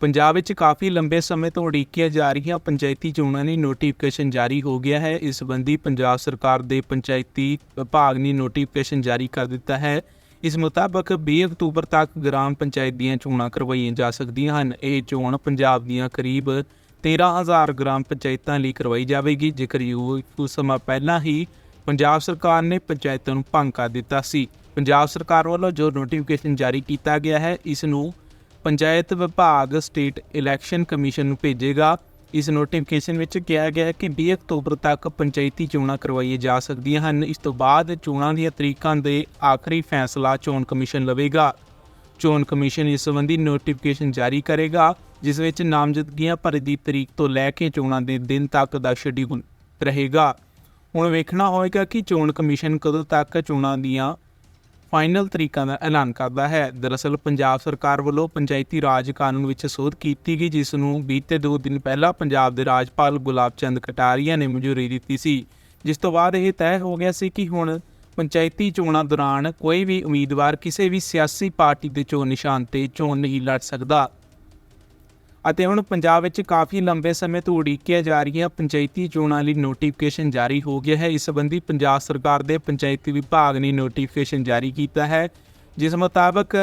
ਪੰਜਾਬ ਵਿੱਚ ਕਾਫੀ ਲੰਬੇ ਸਮੇਂ ਤੋਂ ਉਡੀਕੀਆਂ ਜਾ ਰਹੀਆਂ ਪੰਚਾਇਤੀ ਚੋਣਾਂ ਲਈ ਨੋਟੀਫਿਕੇਸ਼ਨ ਜਾਰੀ ਹੋ ਗਿਆ ਹੈ। ਇਸ ਸੰਬੰਧੀ ਪੰਜਾਬ ਸਰਕਾਰ ਦੇ ਪੰਚਾਇਤੀ ਵਿਭਾਗ ਨੇ ਨੋਟੀਫਿਕੇਸ਼ਨ ਜਾਰੀ ਕਰ ਦਿੱਤਾ ਹੈ। ਇਸ ਮੁਤਾਬਕ 20 ਅਕਤੂਬਰ ਤੱਕ ਗ੍ਰਾਮ ਪੰਚਾਇਤ ਦੀਆਂ ਚੋਣਾਂ ਕਰਵਾਈਆਂ ਜਾ ਸਕਦੀਆਂ ਹਨ। ਇਹ ਚੋਣ ਪੰਜਾਬ ਦੀਆਂ ਕਰੀਬ 13000 ਗ੍ਰਾਮ ਪੰਚਾਇਤਾਂ ਲਈ ਕਰਵਾਈ ਜਾਵੇਗੀ। ਜੇਕਰ ਯੂ ਕੁਝ ਸਮਾਂ ਪਹਿਲਾਂ ਹੀ ਪੰਜਾਬ ਸਰਕਾਰ ਨੇ ਪੰਚਾਇਤਾਂ ਨੂੰ ਭੰਗ ਕਰ ਦਿੱਤਾ ਸੀ। ਪੰਜਾਬ ਸਰਕਾਰ ਵੱਲੋਂ ਜੋ ਨੋਟੀਫਿਕੇਸ਼ਨ ਜਾਰੀ ਕੀਤਾ ਗਿਆ ਹੈ, ਇਸ ਨੂੰ ਪੰਚਾਇਤ ਵਿਭਾਗ ਸਟੇਟ ਇਲੈਕਸ਼ਨ ਕਮਿਸ਼ਨ ਨੂੰ ਭੇਜੇਗਾ। ਇਸ ਨੋਟੀਫਿਕੇਸ਼ਨ ਵਿੱਚ ਕਿਹਾ ਗਿਆ ਹੈ ਕਿ 20 ਅਕਤੂਬਰ ਤੱਕ ਪੰਚਾਇਤੀ ਚੋਣਾਂ ਕਰਵਾਈਆਂ ਜਾ ਸਕਦੀਆਂ ਹਨ। ਇਸ ਤੋਂ ਬਾਅਦ ਚੋਣਾਂ ਦੀਆਂ ਤਰੀਕਾਂ ਦੇ ਆਖਰੀ ਫੈਸਲਾ ਚੋਣ ਕਮਿਸ਼ਨ ਲਵੇਗਾ। ਚੋਣ ਕਮਿਸ਼ਨ ਇਸ ਸੰਬੰਧੀ ਨੋਟੀਫਿਕੇਸ਼ਨ ਜਾਰੀ ਕਰੇਗਾ, ਜਿਸ ਵਿੱਚ ਨਾਮਜ਼ਦਗੀਆਂ ਭਰਨ ਦੀ ਤਰੀਕ ਤੋਂ ਲੈ ਕੇ ਚੋਣਾਂ ਦੇ ਦਿਨ ਤੱਕ ਦਾ ਸ਼ਡਿਊਲ ਰਹੇਗਾ। ਹੁਣ ਵੇਖਣਾ ਹੋਵੇਗਾ ਕਿ ਚੋਣ ਕਮਿਸ਼ਨ ਕਦੋਂ ਤੱਕ ਚੋਣਾਂ ਦੀਆਂ ਫਾਈਨਲ ਤਰੀਕਾਂ ਦਾ ਐਲਾਨ ਕਰਦਾ ਹੈ। ਦਰਅਸਲ ਪੰਜਾਬ ਸਰਕਾਰ ਵੱਲੋਂ ਪੰਚਾਇਤੀ ਰਾਜ ਕਾਨੂੰਨ ਵਿੱਚ ਸੋਧ ਕੀਤੀ ਗਈ, ਜਿਸ ਨੂੰ ਬੀਤੇ ਦੋ ਦਿਨ ਪਹਿਲਾਂ ਪੰਜਾਬ ਦੇ ਰਾਜਪਾਲ ਗੁਲਾਬ ਚੰਦ ਕਟਾਰੀਆ ਨੇ ਮਨਜ਼ੂਰੀ ਦਿੱਤੀ ਸੀ। ਜਿਸ ਤੋਂ ਬਾਅਦ ਇਹ ਤੈਅ ਹੋ ਗਿਆ ਸੀ ਕਿ ਹੁਣ ਪੰਚਾਇਤੀ ਚੋਣਾਂ ਦੌਰਾਨ ਕੋਈ ਵੀ ਉਮੀਦਵਾਰ ਕਿਸੇ ਵੀ ਸਿਆਸੀ ਪਾਰਟੀ ਦੇ ਚੋਣ ਨਿਸ਼ਾਨ ਤੇ ਚੋਣ ਨਹੀਂ ਲੜ ਸਕਦਾ। ਅਤੇ ਹੁਣ ਪੰਜਾਬ ਵਿੱਚ ਕਾਫੀ ਲੰਬੇ ਸਮੇਂ ਤੋਂ ਉਡੀਕੀਆਂ ਜਾ ਰਹੀਆਂ ਪੰਚਾਇਤੀ ਚੋਣਾਂ ਲਈ ਨੋਟੀਫਿਕੇਸ਼ਨ ਜਾਰੀ ਹੋ ਗਿਆ ਹੈ। ਇਸ ਸੰਬੰਧੀ ਪੰਜਾਬ ਸਰਕਾਰ ਦੇ ਪੰਚਾਇਤੀ ਵਿਭਾਗ ਨੇ ਨੋਟੀਫਿਕੇਸ਼ਨ ਜਾਰੀ ਕੀਤਾ ਹੈ, ਜਿਸ ਮੁਤਾਬਕ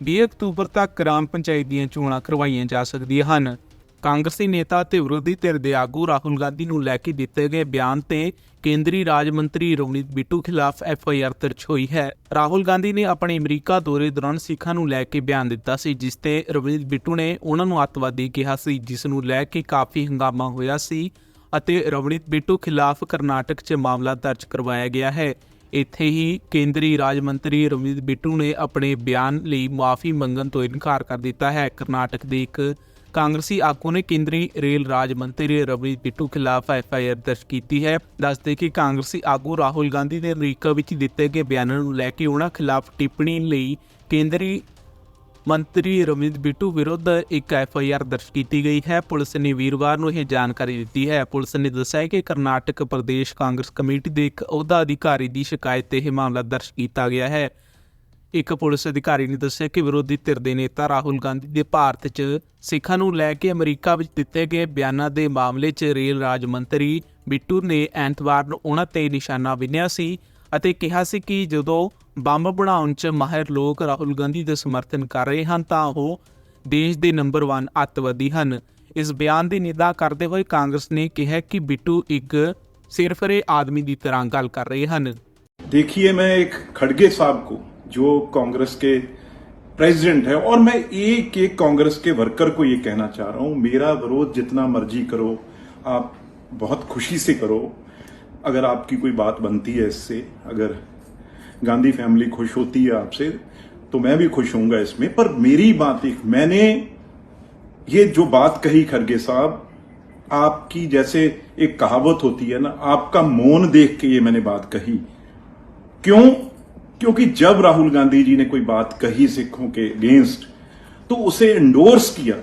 20 ਅਕਤੂਬਰ ਤੱਕ ਗ੍ਰਾਮ ਪੰਚਾਇਤ ਦੀਆਂ ਚੋਣਾਂ ਕਰਵਾਈਆਂ ਜਾ ਸਕਦੀਆਂ ਹਨ। ਕਾਂਗਰਸੀ ਨੇਤਾ ਤੇ ਵਿਰੋਧੀ ਧਿਰ ਦੇ ਆਗੂ ਰਾਹੁਲ ਗਾਂਧੀ ਨੂੰ ਲੈ ਕੇ ਦਿੱਤੇ ਗਏ ਬਿਆਨ ਤੇ ਕੇਂਦਰੀ ਰਾਜ ਮੰਤਰੀ ਰਵਨੀਤ ਬਿੱਟੂ ਖਿਲਾਫ ਐਫ ਆਈ ਆਰ ਦਰਜ ਹੋਈ ਹੈ। ਰਾਹੁਲ ਗਾਂਧੀ ਨੇ ਆਪਣੇ ਅਮਰੀਕਾ ਦੌਰੇ ਦੌਰਾਨ ਸਿੱਖਾਂ ਨੂੰ ਲੈ ਕੇ ਬਿਆਨ ਦਿੱਤਾ ਸੀ, ਜਿਸ ਤੇ ਰਵਨੀਤ ਬਿੱਟੂ ਨੇ ਉਹਨਾਂ ਨੂੰ ਅੱਤਵਾਦੀ ਕਿਹਾ ਸੀ, ਜਿਸ ਨੂੰ ਲੈ ਕੇ ਕਾਫੀ ਹੰਗਾਮਾ ਹੋਇਆ ਸੀ ਅਤੇ ਰਵਨੀਤ ਬਿੱਟੂ ਖਿਲਾਫ ਕਰਨਾਟਕ 'ਚ ਮਾਮਲਾ ਦਰਜ ਕਰਵਾਇਆ ਗਿਆ ਹੈ। ਇੱਥੇ ਹੀ ਕੇਂਦਰੀ ਰਾਜ ਮੰਤਰੀ ਰਵਨੀਤ ਬਿੱਟੂ ਨੇ ਆਪਣੇ ਬਿਆਨ ਲਈ ਮਾਫੀ ਮੰਗਣ ਤੋਂ ਇਨਕਾਰ ਕਰ ਦਿੱਤਾ ਹੈ। ਕਰਨਾਟਕ ਦੇ ਇੱਕ ਕਾਂਗਰਸੀ ਆਗੂ ਨੇ ਕੇਂਦਰੀ ਰੇਲ ਰਾਜ ਮੰਤਰੀ ਰਵਨੀਤ ਬਿੱਟੂ ਖਿਲਾਫ ਐਫ ਆਈ ਆਰ ਦਰਜ ਕੀਤੀ ਹੈ। ਦੱਸਦੇ ਕਿ ਕਾਂਗਰਸੀ ਆਗੂ ਰਾਹੁਲ ਗਾਂਧੀ ਨੇ ਅਮਰੀਕਾ ਵਿੱਚ ਦਿੱਤੇ ਗਏ ਬਿਆਨਾਂ ਨੂੰ ਲੈ ਕੇ ਉਹਨਾਂ ਖਿਲਾਫ ਟਿੱਪਣੀ ਲਈ ਕੇਂਦਰੀ ਮੰਤਰੀ ਰਵਨੀਤ ਬਿੱਟੂ ਵਿਰੁੱਧ ਇੱਕ ਐਫ ਆਈ ਆਰ ਦਰਜ ਕੀਤੀ ਗਈ ਹੈ। ਪੁਲਿਸ ਨੇ ਵੀਰਵਾਰ ਨੂੰ ਇਹ ਜਾਣਕਾਰੀ ਦਿੱਤੀ ਹੈ। ਪੁਲਿਸ ਨੇ ਦੱਸਿਆ ਕਿ ਕਰਨਾਟਕ ਪ੍ਰਦੇਸ਼ ਕਾਂਗਰਸ ਕਮੇਟੀ ਦੇ ਇੱਕ ਅਹੁਦਾ ਅਧਿਕਾਰੀ ਦੀ ਸ਼ਿਕਾਇਤ ਤੇ ਇਹ ਮਾਮਲਾ ਦਰਜ ਕੀਤਾ ਗਿਆ ਹੈ। ਇੱਕ ਪੁਲਿਸ ਅਧਿਕਾਰੀ ਨੇ ਦੱਸਿਆ ਕਿ ਵਿਰੋਧੀ ਧਿਰ ਦੇ ਨੇਤਾ ਰਾਹੁਲ ਗਾਂਧੀ ਦੇ ਭਾਰਤ 'ਚ ਸਿੱਖਾਂ ਨੂੰ ਲੈ ਕੇ ਅਮਰੀਕਾ ਵਿੱਚ ਦਿੱਤੇ ਗਏ ਬਿਆਨਾਂ ਦੇ ਮਾਮਲੇ 'ਚ ਰੇਲ ਰਾਜ ਮੰਤਰੀ ਬਿੱਟੂ ਨੇ ਐਤਵਾਰ ਨੂੰ ਉਹਨਾਂ ਤੇ ਨਿਸ਼ਾਨਾ ਵਿੰਨਿਆ ਸੀ ਅਤੇ ਕਿਹਾ ਸੀ ਕਿ ਜਦੋਂ ਬੰਬ ਬਣਾਉਣ 'ਚ ਮਾਹਿਰ ਲੋਕ ਰਾਹੁਲ ਗਾਂਧੀ ਦਾ ਸਮਰਥਨ ਕਰ ਰਹੇ ਹਨ ਤਾਂ ਉਹ ਦੇਸ਼ ਦੇ ਨੰਬਰ 1 ਅੱਤਵਾਦੀ ਹਨ ਇਸ ਬਿਆਨ ਦੀ ਨਿੰਦਾ ਕਰਦੇ ਹੋਏ ਕਾਂਗਰਸ ਨੇ ਕਿਹਾ ਕਿ ਬਿੱਟੂ ਇੱਕ ਸਿਰਫਰੇ ਆਦਮੀ ਦੀ ਤਰ੍ਹਾਂ ਗੱਲ ਕਰ ਰਹੇ ਹਨ देखिए मैं एक खड़गे साहब को जो कांग्रेस के प्रेसिडेंट है, और मैं एक एक कांग्रेस के वर्कर को ये कहना चाह रहा हूँ, मेरा विरोध जितना मर्ज़ी करो, आप बहुत खुशी से करो। अगर आपकी कोई बात बनती है इससे, अगर गांधी फैमिली खुश होती है आपसे तो मैं भी खुश होऊँगा इसमें। पर मेरी बात एक, मैंने ये जो बात कही खरगे साहब, आपकी जैसे एक कहावत होती है ना, आपका मौन देख के ये मैंने बात कही। क्यों? क्योंकि जब राहुल गांधी जी ने कोई बात कही सिखों के अगेंस्ट तो उसे इंडोर्स किया।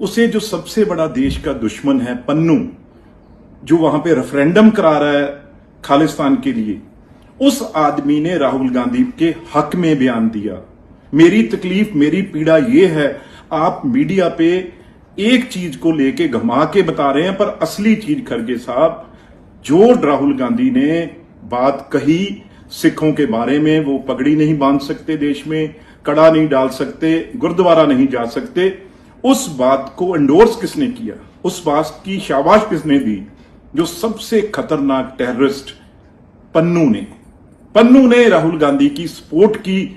उसे जो सबसे बड़ा देश का दुश्मन है, पन्नू, जो वहाँ पे रेफरेंडम करा रहा है खालिस्तान के लिए, उस आदमी ने राहुल गांधी के हक में बयान दिया। मेरी तकलीफ़, मेरी पीड़ा ये है, आप मीडिया पे एक चीज़ को लेके घुमा के बता रहे हैं, पर असली चीज़ खरगे साहब, जो राहुल गांधी ने बात कही सिखों के बारे में, वो पगड़ी नहीं बाँध सकते देश में, कड़ा नहीं डाल सकते, गुरुद्वारा नहीं जा सकते। उस बात को एंडोर्स किसने किया? उस बात की शाबाश किसने दी? जो सबसे खतरनाक टेररिस्ट पन्नू ने। पन्नू ने राहुल गांधी की सपोर्ट की।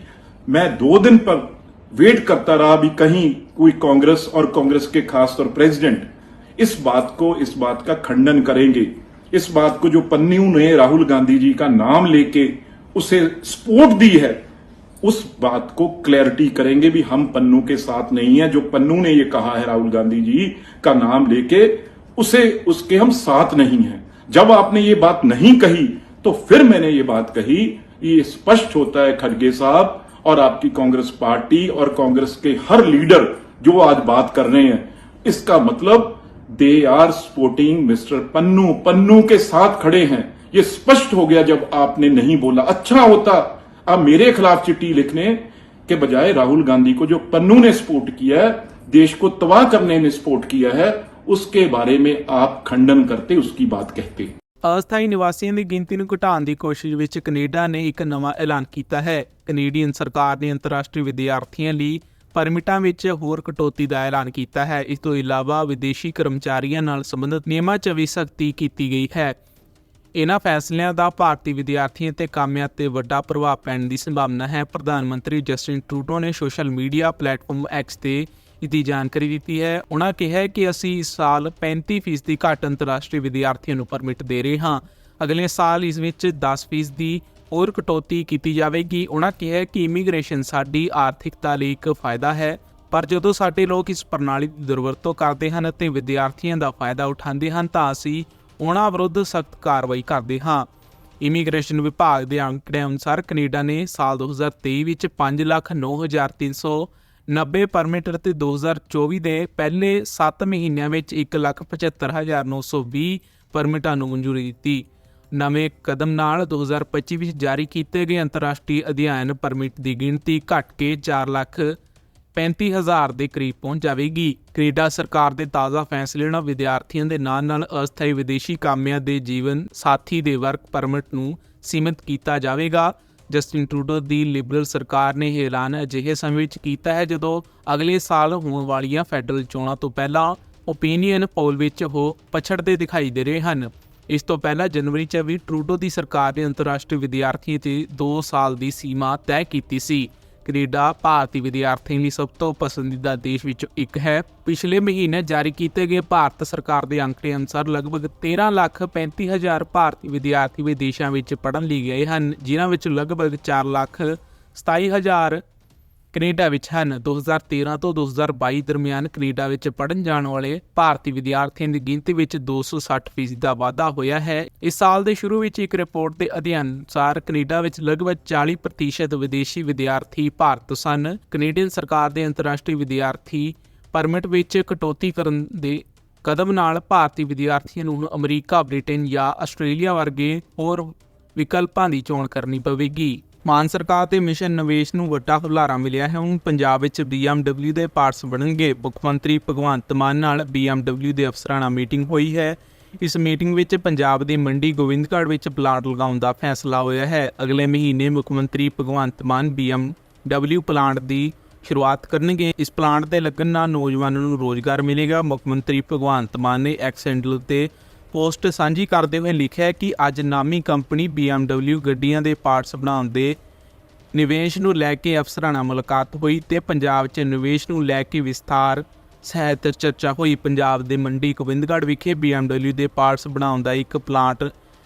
मैं दो दिन पर वेट करता रहा भी कहीं कोई कांग्रेस और कांग्रेस के खास तौर प्रेसिडेंट इस बात को, इस बात का खंडन करेंगे। इस बात को जो पन्नू ने राहुल गांधी जी का नाम लेके उसे सपोर्ट दी है, उस बात को क्लैरिटी करेंगे भी हम पन्नू के साथ नहीं है, जो पन्नू ने ये कहा है राहुल गांधी जी का नाम लेके, उसे, उसके हम साथ नहीं हैं। जब आपने ये बात नहीं कही तो फिर मैंने ये बात कही, ये स्पष्ट होता है खड़गे साहब और आपकी कांग्रेस पार्टी और कांग्रेस के हर लीडर जो आज बात कर रहे हैं। इसका मतलब they are supporting Mr Pannu Pannu के साथ खड़े हैं। ये स्पष्ट हो गया जब आपने नहीं बोला अच्छा होता आप मेरे खिलाफ चिट्ठी लिखने के बजाय राहुल गांधी को जो पन्नू ने सपोर्ट किया है देश को तबाह करने में सपोर्ट किया है उसके बारे में आप खंडन करते उसकी बात कहते ਅਸਥਾਈ ਨਿਵਾਸੀਆਂ ਦੀ ਗਿਣਤੀ ਨੂੰ ਘਟਾਉਣ ਦੀ ਕੋਸ਼ਿਸ਼ ਵਿੱਚ ਕੈਨੇਡਾ ਨੇ ਇੱਕ ਨਵਾਂ ਐਲਾਨ ਕੀਤਾ ਹੈ ਕੈਨੇਡੀਅਨ ਸਰਕਾਰ ਨੇ ਅੰਤਰਰਾਸ਼ਟਰੀ ਵਿਦਿਆਰਥੀਆਂ ਲਈ ਪਰਮਿਟਾਂ ਵਿੱਚ ਹੋਰ ਕਟੌਤੀ ਦਾ ਐਲਾਨ ਕੀਤਾ ਹੈ ਇਸ ਤੋਂ ਇਲਾਵਾ ਵਿਦੇਸ਼ੀ ਕਰਮਚਾਰੀਆਂ ਨਾਲ ਸੰਬੰਧਿਤ ਨਿਯਮਾਂ 'ਚ ਵੀ ਸਖਤੀ ਕੀਤੀ ਗਈ ਹੈ ਇਹਨਾਂ ਫੈਸਲਿਆਂ ਦਾ ਭਾਰਤੀ ਵਿਦਿਆਰਥੀਆਂ ਤੇ ਕਾਮਿਆਂ ਤੇ ਵੱਡਾ ਪ੍ਰਭਾਵ ਪੈਣ ਦੀ ਸੰਭਾਵਨਾ ਹੈ। ਪ੍ਰਧਾਨ ਮੰਤਰੀ ਜਸਟਿਨ ਟਰੂਡੋ ਨੇ ਸੋਸ਼ਲ ਮੀਡੀਆ ਪਲੇਟਫਾਰਮ ਐਕਸ ਤੇ ਇਸਦੀ ਜਾਣਕਾਰੀ ਦਿੱਤੀ ਹੈ। ਉਹਨਾਂ ਕਿਹਾ ਕਿ ਅਸੀਂ ਇਸ ਸਾਲ 35% ਘੱਟ ਅੰਤਰਰਾਸ਼ਟਰੀ ਵਿਦਿਆਰਥੀਆਂ ਨੂੰ ਪਰਮਿਟ ਦੇ ਰਹੇ ਹਾਂ। ਅਗਲੇ ਸਾਲ ਇਸ ਵਿੱਚ 10% ਦੀ ਹੋਰ ਕਟੌਤੀ ਕੀਤੀ ਜਾਵੇਗੀ। ਉਹਨਾਂ ਕਿਹਾ ਕਿ ਇਮੀਗ੍ਰੇਸ਼ਨ ਸਾਡੀ ਆਰਥਿਕਤਾ ਲਈ ਇੱਕ ਫਾਇਦਾ ਹੈ, ਪਰ ਜਦੋਂ ਸਾਡੇ ਲੋਕ ਇਸ ਪ੍ਰਣਾਲੀ ਦੀ ਦੁਰਵਰਤੋਂ ਕਰਦੇ ਹਨ ਅਤੇ ਵਿਦਿਆਰਥੀਆਂ ਦਾ ਫਾਇਦਾ ਉਠਾਉਂਦੇ ਹਨ ਤਾਂ ਅਸੀਂ ਉਹਨਾਂ ਵਿਰੁੱਧ ਸਖਤ ਕਾਰਵਾਈ ਕਰਦੇ ਹਾਂ। ਇਮੀਗ੍ਰੇਸ਼ਨ ਵਿਭਾਗ ਦੇ ਅੰਕੜਿਆਂ ਅਨੁਸਾਰ ਕੈਨੇਡਾ ਨੇ ਸਾਲ 2023 ਵਿੱਚ 509390 ਪਰਮਿਟ ਅਤੇ 2024 ਦੇ ਪਹਿਲੇ 7 ਮਹੀਨਿਆਂ ਵਿੱਚ 175920 ਪਰਮਿਟਾਂ ਨੂੰ ਮਨਜ਼ੂਰੀ ਦਿੱਤੀ। ਨਵੇਂ ਕਦਮ ਨਾਲ 2025 ਵਿੱਚ ਜਾਰੀ ਕੀਤੇ ਗਏ ਅੰਤਰਰਾਸ਼ਟਰੀ ਅਧਿਐਨ ਪਰਮਿਟ ਦੀ ਗਿਣਤੀ ਘਟ ਕੇ 4 ਲੱਖ 35000 ਦੇ ਕਰੀਬ ਪਹੁੰਚ ਜਾਵੇਗੀ। ਕੈਨੇਡਾ ਸਰਕਾਰ ਦੇ ਤਾਜ਼ਾ ਫੈਸਲੇ ਨਾਲ ਵਿਦਿਆਰਥੀਆਂ ਦੇ ਨਾਲ-ਨਾਲ ਅਸਥਾਈ ਵਿਦੇਸ਼ੀ ਕਾਮਿਆਂ ਦੇ ਜੀਵਨ ਸਾਥੀ ਦੇ ਵਰਕ ਪਰਮਿਟ ਨੂੰ ਸੀਮਿਤ ਕੀਤਾ ਜਾਵੇਗਾ। ਜਸਟਿਨ ਟਰੂਡੋ ਦੀ ਲਿਬਰਲ ਸਰਕਾਰ ਨੇ ਇਹ ਐਲਾਨ ਅਜਿਹੇ ਸਮੇਂ ਵਿੱਚ ਕੀਤਾ ਹੈ ਜਦੋਂ ਅਗਲੇ ਸਾਲ ਹੋਣ ਵਾਲੀਆਂ ਫੈਡਰਲ ਚੋਣਾਂ ਤੋਂ ਪਹਿਲਾਂ ਓਪੀਨੀਅਨ ਪੋਲ ਵਿੱਚ ਉਹ ਪਛੜਦੇ ਦਿਖਾਈ ਦੇ ਰਹੇ ਹਨ। ਇਸ ਤੋਂ ਪਹਿਲਾਂ ਜਨਵਰੀ 'ਚ ਵੀ ਟਰੂਡੋ ਦੀ ਸਰਕਾਰ ਨੇ ਅੰਤਰਰਾਸ਼ਟਰੀ ਵਿਦਿਆਰਥੀਆਂ ਤੇ 2 ਸਾਲ ਦੀ ਸੀਮਾ ਤੈਅ ਕੀਤੀ ਸੀ। ਕੈਨੇਡਾ ਭਾਰਤੀ ਵਿਦਿਆਰਥੀਆਂ ਲਈ ਸਭ ਤੋਂ ਪਸੰਦੀਦਾ ਦੇਸ਼ ਵਿੱਚੋਂ ਇੱਕ ਹੈ। ਪਿਛਲੇ ਮਹੀਨੇ ਜਾਰੀ ਕੀਤੇ ਗਏ ਭਾਰਤ ਸਰਕਾਰ ਦੇ ਅੰਕੜੇ ਅਨੁਸਾਰ ਲਗਭਗ 13 ਲੱਖ 35 ਹਜ਼ਾਰ ਭਾਰਤੀ ਵਿਦਿਆਰਥੀ ਵਿਦੇਸ਼ਾਂ ਵਿੱਚ ਪੜ੍ਹਨ ਲਈ ਗਏ ਹਨ, ਜਿਨ੍ਹਾਂ ਵਿੱਚ ਲਗਭਗ 4 ਲੱਖ 27 ਹਜ਼ਾਰ ਕੈਨੇਡਾ ਵਿੱਚ ਹਨ। 2013 ਤੋਂ 2022 ਦਰਮਿਆਨ ਕੈਨੇਡਾ ਵਿੱਚ ਪੜ੍ਹਨ ਜਾਣ ਵਾਲੇ ਭਾਰਤੀ ਵਿਦਿਆਰਥੀਆਂ ਦੀ ਗਿਣਤੀ ਵਿੱਚ 260 ਫੀਸਦੀ ਦਾ ਵਾਧਾ ਹੋਇਆ ਹੈ। ਇਸ ਸਾਲ ਦੇ ਸ਼ੁਰੂ ਵਿੱਚ ਇੱਕ ਰਿਪੋਰਟ ਦੇ ਅਧਿਐਨ ਅਨੁਸਾਰ ਕੈਨੇਡਾ ਵਿੱਚ ਲਗਭਗ 40% ਵਿਦੇਸ਼ੀ ਵਿਦਿਆਰਥੀ ਭਾਰਤ ਸਨ। ਕੈਨੇਡੀਅਨ ਸਰਕਾਰ ਦੇ ਅੰਤਰਰਾਸ਼ਟਰੀ ਵਿਦਿਆਰਥੀ ਪਰਮਿਟ ਵਿੱਚ ਕਟੌਤੀ ਕਰਨ ਦੇ ਕਦਮ ਨਾਲ ਭਾਰਤੀ ਵਿਦਿਆਰਥੀਆਂ ਨੂੰ ਹੁਣ ਅਮਰੀਕਾ, ਬ੍ਰਿਟੇਨ ਜਾਂ ਆਸਟ੍ਰੇਲੀਆ ਵਰਗੇ ਹੋਰ ਵਿਕਲਪਾਂ ਦੀ ਚੋਣ ਕਰਨੀ ਪਵੇਗੀ। ਮਾਨ ਸਰਕਾਰ ਤੇ ਮਿਸ਼ਨ ਨਿਵੇਸ਼ ਨੂੰ ਵੱਡਾ ਹੁਲਾਰਾ ਮਿਲਿਆ ਹੈ। ਹੁਣ ਪੰਜਾਬ ਵਿੱਚ BMW ਦੇ ਪਾਰਟਸ ਬਣਨਗੇ। ਮੁੱਖ ਮੰਤਰੀ ਭਗਵੰਤ ਮਾਨ ਨਾਲ BMW ਦੇ ਅਫਸਰਾਂ ਨਾਲ ਮੀਟਿੰਗ ਹੋਈ ਹੈ। ਇਸ ਮੀਟਿੰਗ ਵਿੱਚ ਪੰਜਾਬ ਦੀ ਮੰਡੀ ਗੋਬਿੰਦਗੜ੍ਹ ਵਿੱਚ ਪਲਾਂਟ ਲਗਾਉਣ ਦਾ ਫੈਸਲਾ ਹੋਇਆ ਹੈ। ਅਗਲੇ ਮਹੀਨੇ ਮੁੱਖ ਮੰਤਰੀ ਭਗਵੰਤ ਮਾਨ BMW ਪਲਾਂਟ ਦੀ ਸ਼ੁਰੂਆਤ ਕਰਨਗੇ। ਇਸ ਪਲਾਂਟ ਦੇ ਲੱਗਣ ਨਾਲ ਨੌਜਵਾਨਾਂ ਨੂੰ ਰੋਜ਼ਗਾਰ ਮਿਲੇਗਾ। ਮੁੱਖ ਮੰਤਰੀ ਭਗਵੰਤ ਮਾਨ ਨੇ ਐਕਸ ਹੈਂਡਲ ਤੇ ਪੋਸਟ ਸਾਂਝੀ ਕਰਦੇ ਹੋਏ ਲਿਖਿਆ ਕਿ ਅੱਜ ਨਾਮੀ ਕੰਪਨੀ BMW ਗੱਡੀਆਂ ਦੇ ਪਾਰਟਸ ਬਣਾਉਣ ਦੇ ਨਿਵੇਸ਼ ਨੂੰ ਲੈ ਕੇ ਅਫਸਰਾਂ ਨਾਲ ਮੁਲਾਕਾਤ ਹੋਈ ਤੇ ਪੰਜਾਬ 'ਚ ਨਿਵੇਸ਼ ਨੂੰ ਲੈ ਕੇ ਵਿਸਥਾਰ ਸਹਿਤ ਚਰਚਾ ਹੋਈ। ਪੰਜਾਬ ਦੇ ਮੰਡੀ ਗੋਬਿੰਦਗੜ੍ਹ ਵਿਖੇ BMW ਦੇ ਪਾਰਟਸ ਬਣਾਉਣ ਦਾ ਇੱਕ ਪਲਾਂਟ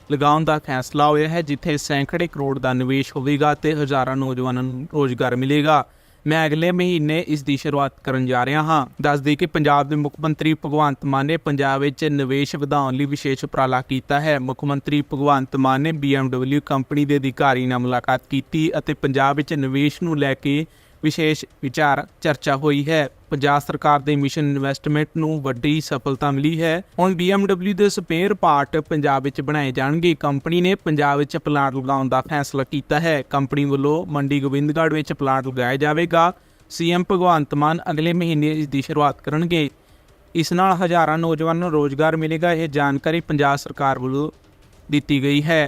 ਲਗਾਉਣ ਦਾ ਫੈਸਲਾ ਹੋਇਆ ਹੈ, ਜਿੱਥੇ ਸੈਂਕੜੇ ਕਰੋੜ ਦਾ ਨਿਵੇਸ਼ ਹੋਵੇਗਾ ਤੇ ਹਜ਼ਾਰਾਂ ਨੌਜਵਾਨਾਂ ਨੂੰ ਰੋਜ਼ਗਾਰ ਮਿਲੇਗਾ। ਮੈਂ ਅਗਲੇ ਮਹੀਨੇ ਇਸ ਦੀ ਸ਼ੁਰੂਆਤ ਕਰਨ ਜਾ ਰਿਹਾ ਹਾਂ। ਦੱਸ ਦਈਏ ਕਿ ਪੰਜਾਬ ਦੇ ਮੁੱਖ ਮੰਤਰੀ ਭਗਵੰਤ ਮਾਨ ਨੇ ਪੰਜਾਬ ਵਿੱਚ ਨਿਵੇਸ਼ ਵਧਾਉਣ ਲਈ ਵਿਸ਼ੇਸ਼ ਉਪਰਾਲਾ ਕੀਤਾ ਹੈ। ਮੁੱਖ ਮੰਤਰੀ ਭਗਵੰਤ ਮਾਨ ਨੇ BMW ਕੰਪਨੀ ਦੇ ਅਧਿਕਾਰੀ ਨਾਲ ਮੁਲਾਕਾਤ ਕੀਤੀ ਅਤੇ ਪੰਜਾਬ ਵਿੱਚ ਨਿਵੇਸ਼ ਨੂੰ ਲੈ ਕੇ ਵਿਸ਼ੇਸ਼ ਵਿਚਾਰ ਚਰਚਾ ਹੋਈ ਹੈ। ਪੰਜਾਬ ਸਰਕਾਰ ਦੇ ਮਿਸ਼ਨ ਇਨਵੈਸਟਮੈਂਟ ਨੂੰ ਵੱਡੀ ਸਫਲਤਾ ਮਿਲੀ ਹੈ। ਹੁਣ BMW ਦੇ ਸਪੇਅਰ ਪਾਰਟ ਪੰਜਾਬ ਵਿੱਚ ਬਣਾਏ ਜਾਣਗੇ। ਕੰਪਨੀ ਨੇ ਪੰਜਾਬ ਵਿੱਚ ਪਲਾਂਟ ਲਗਾਉਣ ਦਾ ਫੈਸਲਾ ਕੀਤਾ ਹੈ। ਕੰਪਨੀ ਵੱਲੋਂ ਮੰਡੀ ਗੋਬਿੰਦਗੜ੍ਹ ਵਿੱਚ ਪਲਾਂਟ ਲਗਾਇਆ ਜਾਵੇਗਾ। ਸੀਐਮ ਭਗਵੰਤ ਮਾਨ ਅਗਲੇ ਮਹੀਨੇ ਇਸ ਦੀ ਸ਼ੁਰੂਆਤ ਕਰਨਗੇ। ਇਸ ਨਾਲ ਹਜ਼ਾਰਾਂ ਨੌਜਵਾਨਾਂ ਨੂੰ ਰੋਜ਼ਗਾਰ ਮਿਲੇਗਾ। ਇਹ ਜਾਣਕਾਰੀ ਪੰਜਾਬ ਸਰਕਾਰ ਵੱਲੋਂ ਦਿੱਤੀ ਗਈ ਹੈ।